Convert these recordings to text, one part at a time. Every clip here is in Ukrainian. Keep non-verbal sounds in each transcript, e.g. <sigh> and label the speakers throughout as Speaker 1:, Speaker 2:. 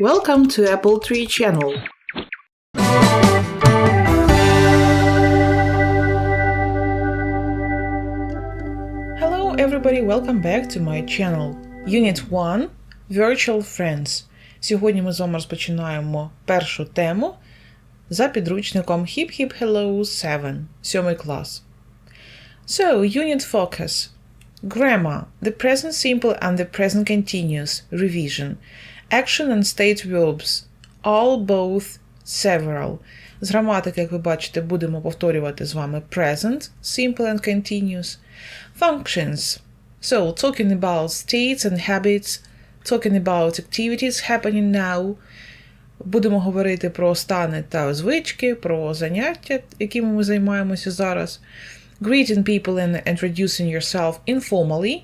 Speaker 1: Welcome to Apple Tree channel. Hello everybody, welcome back to my channel. Unit 1 Virtual Friends. Сьогодні ми з вами розпочинаємо першу тему за підручником Hip Hip Hello 7, 7 клас. So, unit focus. Grammar. The present simple and the present continuous. Revision. Action and state verbs. All, both, several. З граматики, як ви бачите, будемо повторювати з вами present, simple and continuous. Functions. So, talking about states and habits, talking about activities happening now. Будемо говорити про стани та звички, про заняття, якими ми займаємося зараз. Greeting people and introducing yourself informally.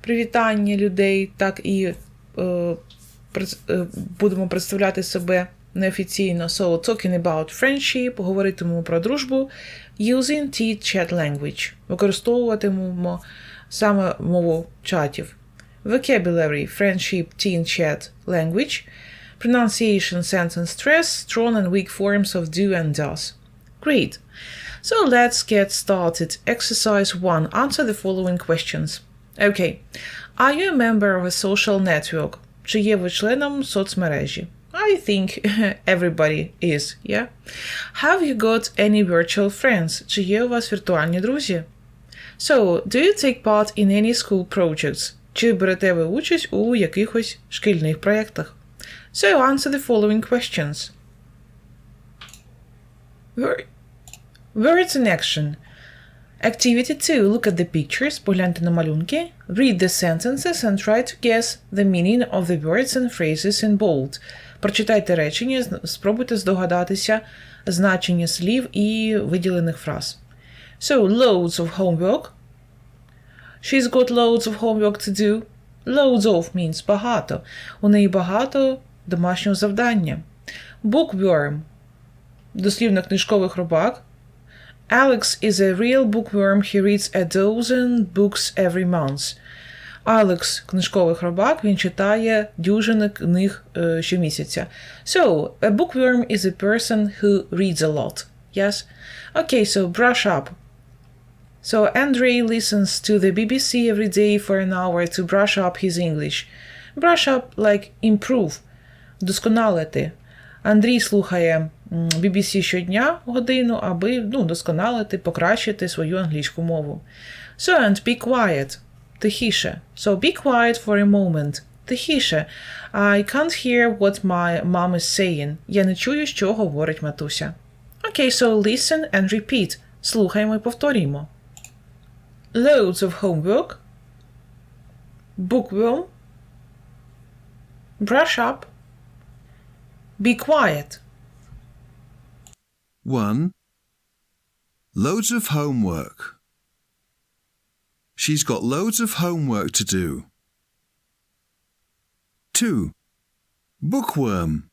Speaker 1: Привітання людей, так і е, е, будемо представляти себе неофіційно. So, talking about friendship, говоритимемо про дружбу. Using T-chat language. Використовуватимемо саме мову чатів. Vocabulary, friendship, teen chat language. Pronunciation, sentence stress, strong and weak forms of do and does. Great. So let's get started. Exercise 1. Answer the following questions. Okay. Are you a member of a social network? Чи є ви членом соцмережі? I think everybody is, yeah? Have you got any virtual friends? Чи є у вас віртуальні друзі? So, do you take part in any school projects? Чи берете ви участь у якихось шкільних проєктах? So, answer the following questions. Wor- Words in action. Activity 2. Look at the pictures. Погляньте на малюнки. Read the sentences and try to guess the meaning of the words and phrases in bold. Прочитайте речення, спробуйте здогадатися значення слів і виділених фраз. So, loads of homework. She's got loads of homework to do. Loads of means багато. У неї багато домашнього завдання. Bookworm. Дослівно книжковий хробак. Alex is a real bookworm. He reads a dozen books every month. Алекс книжковий хробак, він читає дюжини книг е, щомісяця. So, a bookworm is a person who reads a lot. Yes? Okay, so brush up. So Andre listens to the BBC every day for an hour to brush up his English. Brush up like improve, вдосконалити. Андрій слухає BBC щодня годину, аби ну, досконалити, покращити свою англійську мову. So and be quiet. Тихіше. So be quiet for a moment. Тихіше. I can't hear what my mom is saying. Я не чую, що говорить матуся. Okay, so listen and repeat. Слухаємо і повторюємо. Loads of homework. Bookworm. Brush up. Be quiet.
Speaker 2: 1. Loads of homework. She's got loads of homework to do. 2. Bookworm.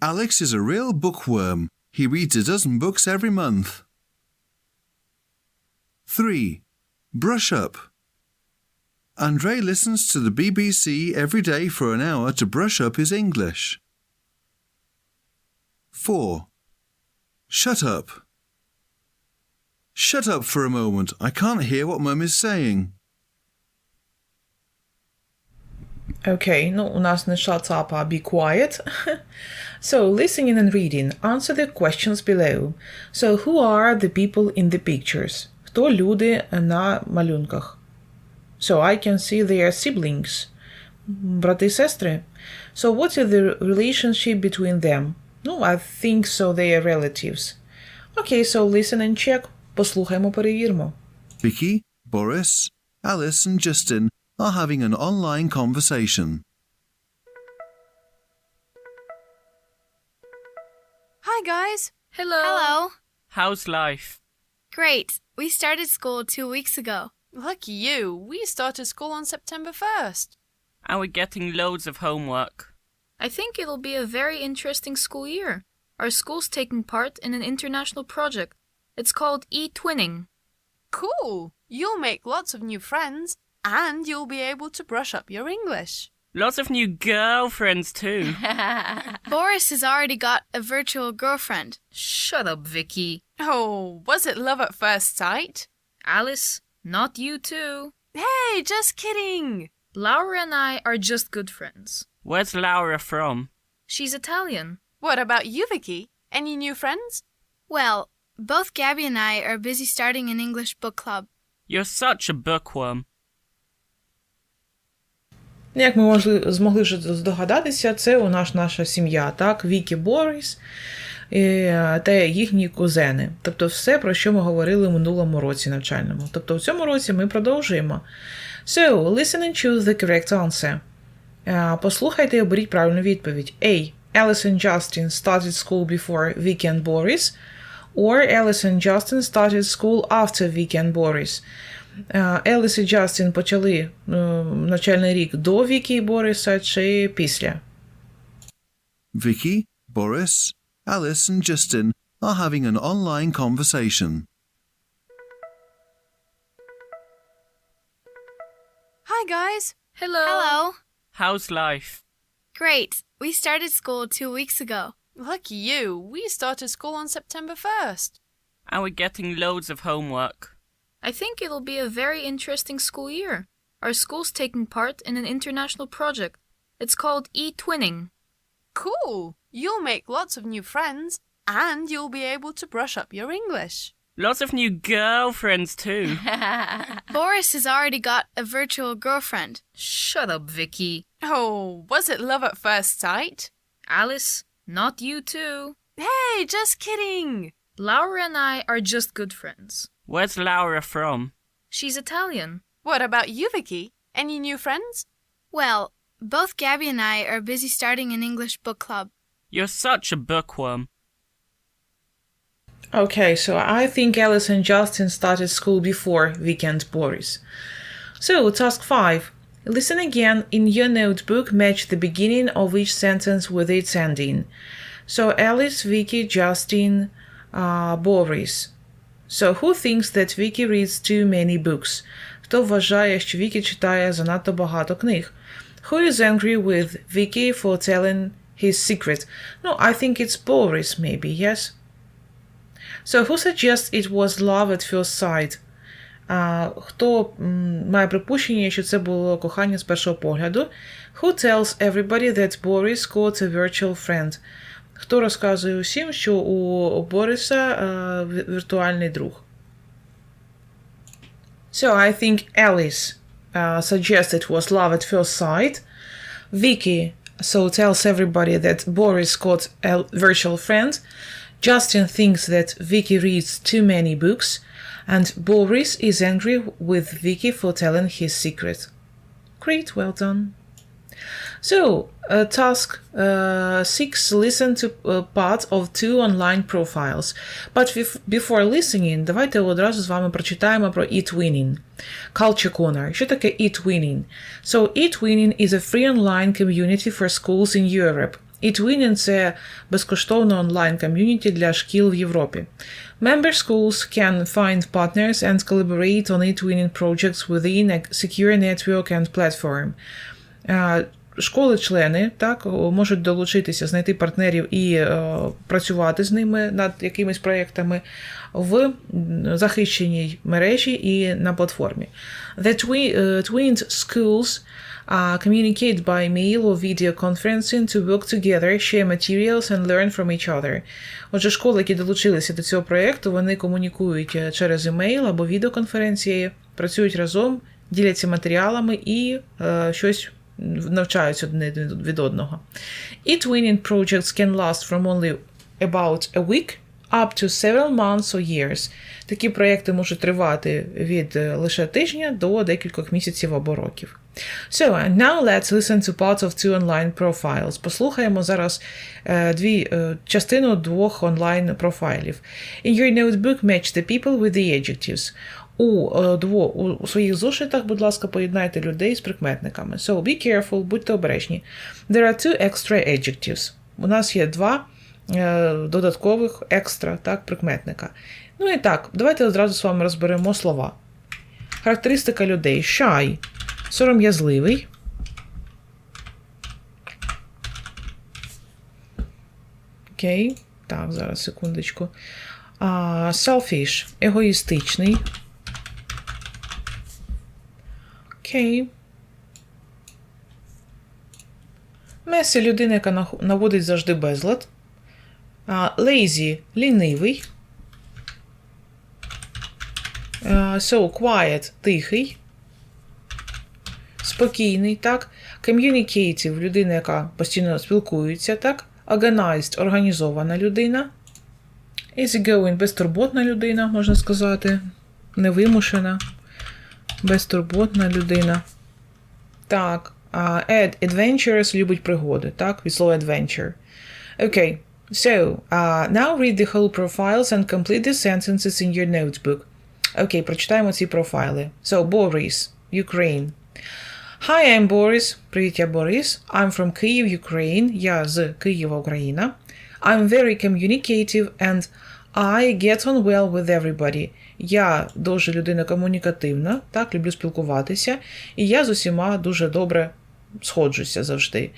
Speaker 2: Alex is a real bookworm. He reads a dozen books every month. 3. Brush up. Andre listens to the BBC every day for an hour to brush up his English. 4. Shut up. Shut up for a moment. I can't hear what Mum is saying.
Speaker 1: Okay, ну, у нас не shut up, а be quiet. <laughs> so, listening and reading. Answer the questions below. So, who are the people in the pictures? Хто люди на малюнках? So, I can see their siblings. Брати і сестри. So, what is the relationship between them? Ну, I think so they are relatives. Okay, so listen and check. Послухаймо, перевірмо.
Speaker 2: Vicky, Boris, Alice, and Justin are having an online conversation.
Speaker 3: Hi, guys.
Speaker 4: Hello.
Speaker 3: Hello.
Speaker 4: How's life?
Speaker 3: Great. We started school two weeks ago.
Speaker 5: Lucky you. We started school on September 1st.
Speaker 4: And we're getting loads of homework.
Speaker 6: I think it'll be a very interesting school year. Our school's taking part in an international project. It's called e-twinning.
Speaker 5: Cool. You'll make lots of new friends and you'll be able to brush up your English.
Speaker 4: Lots of new girlfriends too. <laughs>
Speaker 3: Boris has already got a virtual girlfriend.
Speaker 6: Shut up, Vicky.
Speaker 5: Oh, was it love at first sight?
Speaker 6: Alice, not you too.
Speaker 5: Hey, just kidding.
Speaker 6: Laura and I are just good friends.
Speaker 4: Where's Laura from?
Speaker 6: She's Italian.
Speaker 5: What about you, Vicky? Any new friends?
Speaker 3: Well, both Gabby and I are busy starting an English book club.
Speaker 4: You're such a bookworm.
Speaker 1: Як ми можли, змогли вже здогадатися, це у нас наша сім'я, так? Вікі Борис е, та їхні кузени. Тобто все, про що ми говорили в минулому році навчальному. Тобто в цьому році ми продовжуємо. So, listen and choose the correct answer. Е, Послухайте і оберіть правильну відповідь. A. Alice and Justin started school before and Boris. Or Alice and Justin started school after and Boris. Е, Еліс і Джастін почали е, навчальний рік до Вікі і Бориса чи після?
Speaker 2: Vicky, Boris, Alice, and Justin are having an online conversation.
Speaker 5: Hi, guys.
Speaker 6: Hello.
Speaker 3: Hello.
Speaker 4: How's life?
Speaker 3: Great. We started school two weeks ago.
Speaker 5: Lucky you. We started school on September 1st.
Speaker 4: And we're getting loads of homework.
Speaker 6: I think it'll be a very interesting school year. Our school's taking part in an international project. It's called e-twinning.
Speaker 5: Cool. You'll make lots of new friends and you'll be able to brush up your English.
Speaker 4: Lots of new girlfriends too. <laughs>
Speaker 3: Boris has already got a virtual girlfriend.
Speaker 6: Shut up, Vicky.
Speaker 5: Oh, was it love at first sight?
Speaker 6: Alice, not you too.
Speaker 5: Hey, just kidding.
Speaker 6: Laura and I are just good friends.
Speaker 4: Where's Laura from?
Speaker 6: She's Italian.
Speaker 5: What about you, Vicky? Any new friends?
Speaker 3: Well, both Gabby and I are busy starting an English book club.
Speaker 4: You're such a bookworm.
Speaker 1: Okay, so I think Alice and Justin started school before Vicky and Boris. So, task 5. Listen again in your notebook, match the beginning of each sentence with its ending. So, Alice, Vicky, Justin, uh, Boris. So, who thinks that Vicky reads too many books? Хто вважає, що Вікі читає занадто багато книг? Who is angry with Vicky for telling his secret? No, I think it's Boris, maybe, yes? So, who suggests it was love at first sight? А, хто м, має припущення, що це було кохання з першого погляду? Who tells everybody that Boris got a virtual friend? Хто розказує усім, що у Бориса е, ві- віртуальний друг? So, I think Alice uh, it was love at first sight. Vicky so tells everybody that Boris got a virtual friend. Justin thinks that Vicky reads too many books, and Boris is angry with Vicky for telling his secret. Great, well done. So, uh, task uh, 6 listen to uh, part of two online profiles. But bef- before listening, давайте одразу з вами прочитаємо про e-twinning. Culture Corner. Що таке e-twinning? So, e-twinning is a free online community for schools in Europe. E-twinning – це безкоштовне онлайн ком'юніті для шкіл в Європі. Member schools can find partners and collaborate on e-twinning projects within a secure network and platform. Е, Школи-члени так можуть долучитися, знайти партнерів і е, працювати з ними над якимись проєктами в захищеній мережі і на платформі. The е, twinned schools communicate by mail or video conferencing to work together, share materials and learn from each other. Отже, школи, які долучилися до цього проєкту, вони комунікують е, через емейл або відеоконференції, працюють разом, діляться матеріалами і е, щось навчаються одне від одного. E-twinning projects can last from only about a week up to several months or years. Такі проекти можуть тривати від е, лише тижня до декількох місяців або років. So, and now let's listen to parts of two online profiles. Послухаємо зараз е, дві, е, частину двох онлайн профайлів. In your notebook, match the people with the adjectives. У е, дво, у своїх зошитах, будь ласка, поєднайте людей з прикметниками. So be careful, будьте обережні. There are two extra adjectives. У нас є два е, додаткових екстра так, прикметника. Ну і так, давайте одразу з вами розберемо слова. Характеристика людей: shy, сором'язливий. Окей. Okay. Так, зараз секундочку. Uh, selfish, егоїстичний. Окей. Месі людина, яка наводить завжди безлад. Lazy – лінивий. So quiet – тихий. Спокійний, так. Communicative – людина, яка постійно спілкується, так. Organized – організована людина. Easygoing – безтурботна людина, можна сказати. Невимушена. Безтурботна людина. Так. А Ed adventurous любить пригоди, так? Від слова adventure. Okay. So, uh, now read the whole profiles and complete the sentences in your notebook. Окей, прочитаємо ці профайли. So, Boris, Ukraine. Hi, I'm Boris. Привіт, я Борис. I'm from Kyiv, Ukraine. Я з Києва, Україна. I'm very communicative and I get on well with everybody. Я дуже людина комунікативна, так, люблю спілкуватися, і я з усіма дуже добре сходжуся завжди.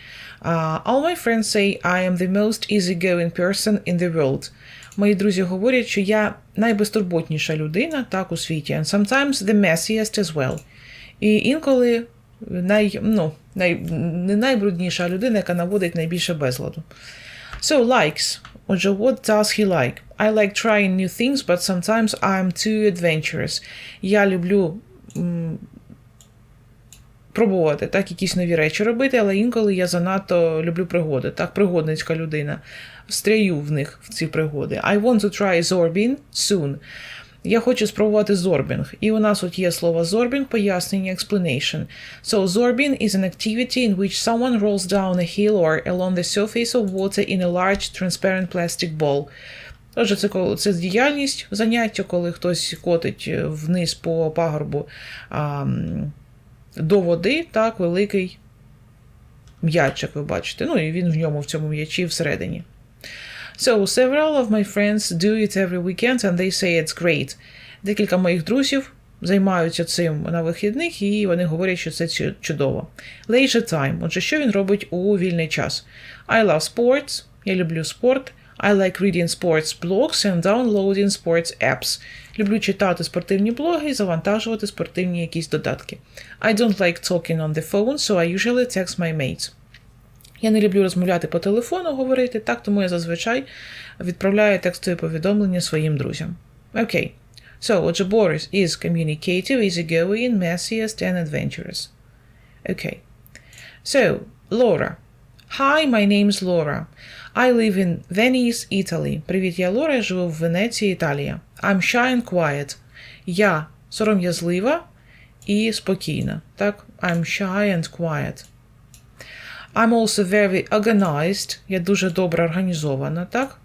Speaker 1: Uh, all my friends say I am the most easygoing person in the world. Мої друзі говорять, що я найбезтурботніша людина так у світі. And sometimes the messiest as well. І інколи най, ну, най, не найбрудніша людина, яка наводить найбільше безладу. So, likes. Отже, what does he like? I like trying new things, but sometimes I'm too adventurous. Я люблю м, пробувати так, якісь нові речі робити, але інколи я занадто люблю пригоди. Так, пригодницька людина. Встряю в них в ці пригоди. I want to try Zorbin soon. Я хочу спробувати зорбінг. І у нас от є слово зорбінг, пояснення, explanation. So, zorbing is an activity in which someone rolls down a hill or along the surface of water in a large transparent plastic ball. Отже, це, це діяльність, заняття, коли хтось котить е, вниз по пагорбу а, до води, так, великий м'яч, як ви бачите. Ну, і він в ньому, в цьому м'ячі всередині. So, several of my friends do it every weekend and they say it's great. Декілька моїх друзів займаються цим на вихідних, і вони говорять, що це чудово. Leisure time. Отже, що він робить у вільний час? I love sports. Я люблю спорт. I like reading sports blogs and downloading sports apps. Люблю читати спортивні блоги і завантажувати спортивні якісь додатки. I don't like talking on the phone, so I usually text my mates. Я не люблю розмовляти по телефону, говорити, так, тому я зазвичай відправляю текстові повідомлення своїм друзям. Окей. So, отже, Boris is communicative, easygoing, messiest and adventurous. Okay. So, Laura. Hi, my name's Laura. I live in Venice, Italy. Привіт, я Лора, я живу в Венеції, Італія. I'm shy and quiet. Я сором'язлива і спокійна. Так? I'm shy and quiet. I'm also very organized. Я дуже добре організована, так?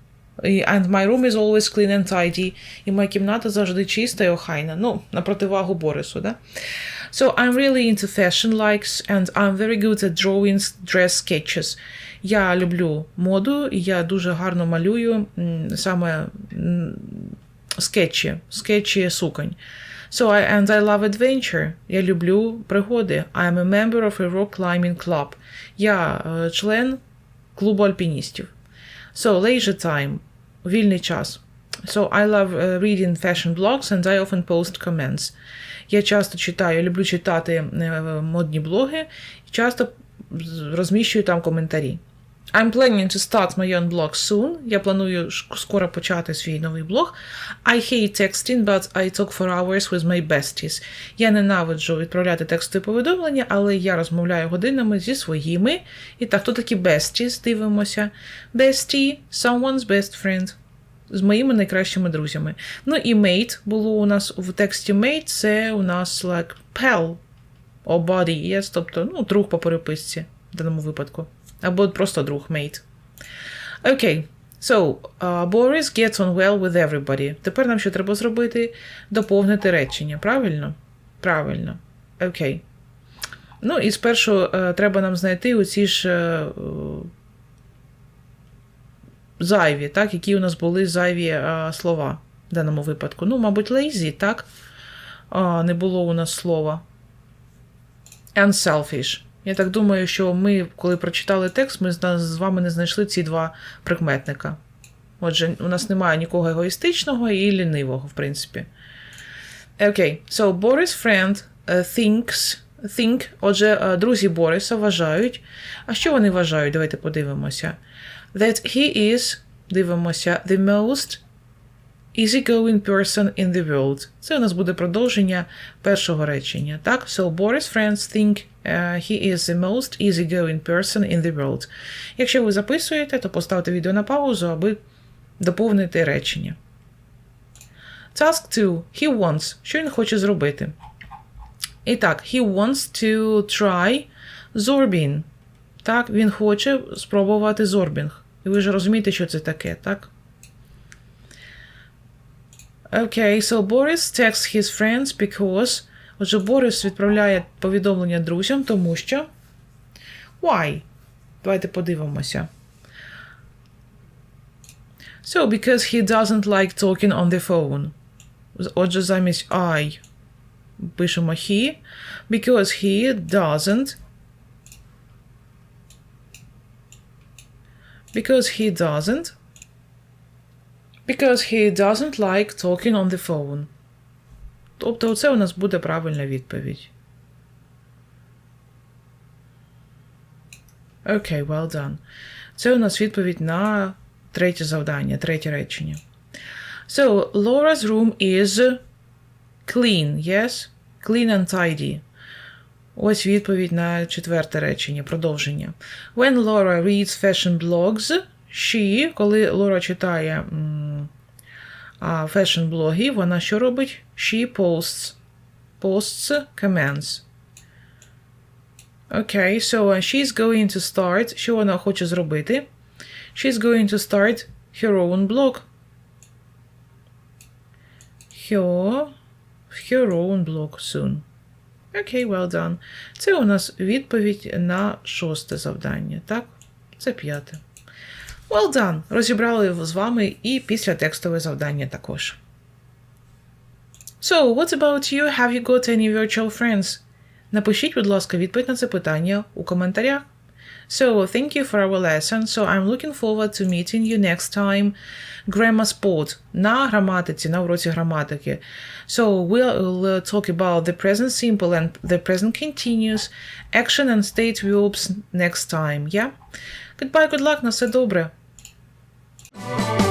Speaker 1: And my room is always clean and tidy. І моя кімната завжди чиста і охайна. Ну, на противагу Борису, да? So I'm really into fashion likes and I'm very good at drawing dress sketches. Я люблю моду, і я дуже гарно малюю саме скетчі, скетчі суконь. So I, and I love adventure. Я люблю пригоди. I am a member of a rock climbing club. Я е, член клубу альпіністів. So leisure time. Вільний час. So I love uh, reading fashion blogs and I often post comments. Я часто читаю, люблю читати е, модні блоги і часто розміщую там коментарі. I'm planning to start my own blog soon. Я планую скоро почати свій новий блог. I hate texting, but I talk for hours with my besties. Я ненавиджу відправляти текстові повідомлення, але я розмовляю годинами зі своїми. І так, хто такі besties? Дивимося. Bestie, someone's best friend. З моїми найкращими друзями. Ну і mate було у нас в тексті mate, це у нас like pal or buddy, yes, тобто ну, друг по переписці в даному випадку. Або просто друг mate. Окей. So, uh, Boris gets on well with everybody. Тепер нам що треба зробити? Доповнити речення, правильно? Правильно. Окей. Ну, і спершу е, треба нам знайти оці ж е, зайві, так, які у нас були зайві е, слова в даному випадку. Ну, мабуть, lazy, так? А, не було у нас слова. And selfish. Я так думаю, що ми, коли прочитали текст, ми з вами не знайшли ці два прикметника. Отже, у нас немає нікого егоїстичного і лінивого, в принципі. Окей, so Boris friend uh, thinks, think, отже, е, друзі Бориса вважають. А що вони вважають? Давайте подивимося. That he is, дивимося, the most easygoing person in the world. Це у нас буде продовження першого речення. Так, so Boris friends think uh, he is the most easygoing person in the world. Якщо ви записуєте, то поставте відео на паузу, аби доповнити речення. Task 2. He wants. Що він хоче зробити? І так, he wants to try Zorbin. Так, він хоче спробувати зорбінг. І ви ж розумієте, що це таке, так? Окей, so Boris texts his friends because. Отже, Борис відправляє повідомлення друзям, тому що. Why? Давайте подивимося. So, because he doesn't like talking on the phone. Отже, замість I пишемо he. Because he doesn't. Because he doesn't. Because he doesn't like talking on the phone. Тобто, це у нас буде правильна відповідь. Окей, okay, well done. Це у нас відповідь на третє завдання, третє речення. So, Laura's room is clean, yes? Clean and tidy. Ось відповідь на четверте речення, продовження. When Laura reads fashion blogs, she, коли Лора читає а, фешн-блоги, вона що робить? She posts. Posts comments. Окей, okay, so uh, she's going to start. Що вона хоче зробити? She's going to start her own blog. Her, her own blog soon. Окей, okay, well done. Це у нас відповідь на шосте завдання, так? Це п'яте. Well done! Розібрали з вами і після текстове завдання також. So, what about you? Have you got any virtual friends? Напишіть, будь ласка, відповідь на це питання у коментарях. So, thank you for our lesson. So, I'm looking forward to meeting you next time. Grammar sport на граматиці, на уроці граматики. So, we'll talk about the present simple and the present continuous, action and state verbs next time. Yeah? Goodbye, good luck, на все добре. Thank you.